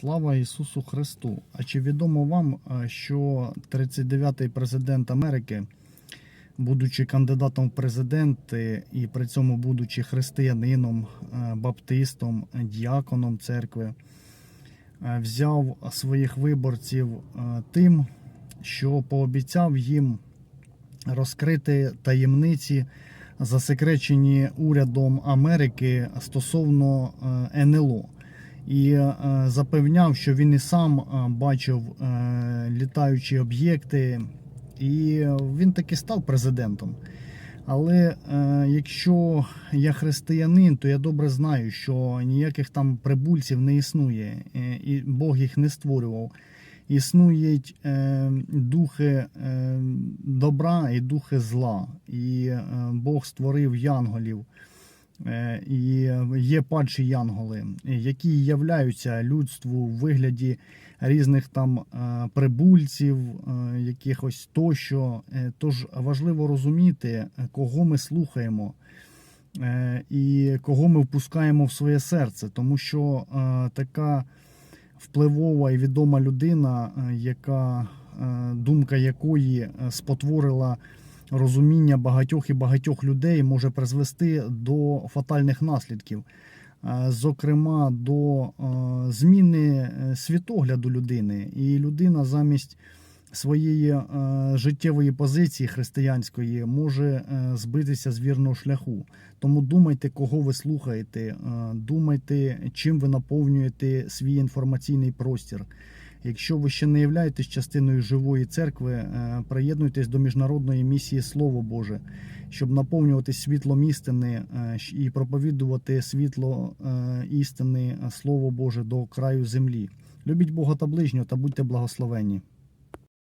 Слава Ісусу Христу! А чи відомо вам, е, що 39-й президент Америки, будучи кандидатом в президенти і при цьому будучи християнином, е, баптистом, діаконом церкви, е, взяв своїх виборців тим, що пообіцяв їм розкрити таємниці, засекречені урядом Америки стосовно НЛО і е, запевняв, що він і сам е, бачив е, літаючі об'єкти, і він таки став президентом. Але е, якщо я християнин, то я добре знаю, що ніяких там прибульців не існує, е, і Бог їх не створював. Існують е, духи е, добра і духи зла. І е, Бог створив янголів. Е, І є падші янголи, які являються людству в вигляді різних там е, прибульців, е, якихось тощо. Тож важливо розуміти, кого ми слухаємо і кого ми впускаємо в своє серце, тому що така впливова і відома людина, яка думка якої спотворила розуміння багатьох і багатьох людей може призвести до фатальних наслідків, Е, зокрема до е, зміни е, світогляду людини, і людина замість своєї е, життєвої позиції християнської може е, збитися з вірного шляху. Тому думайте, кого ви слухаєте, е, думайте, чим ви наповнюєте свій інформаційний простір. Якщо ви ще не являєтесь частиною живої церкви, е, приєднуйтесь до міжнародної місії Слово Боже, щоб наповнювати світлом істини е, і проповідувати світло е, істини, Слово Боже до краю землі. Любіть Бога та ближнього та будьте благословені.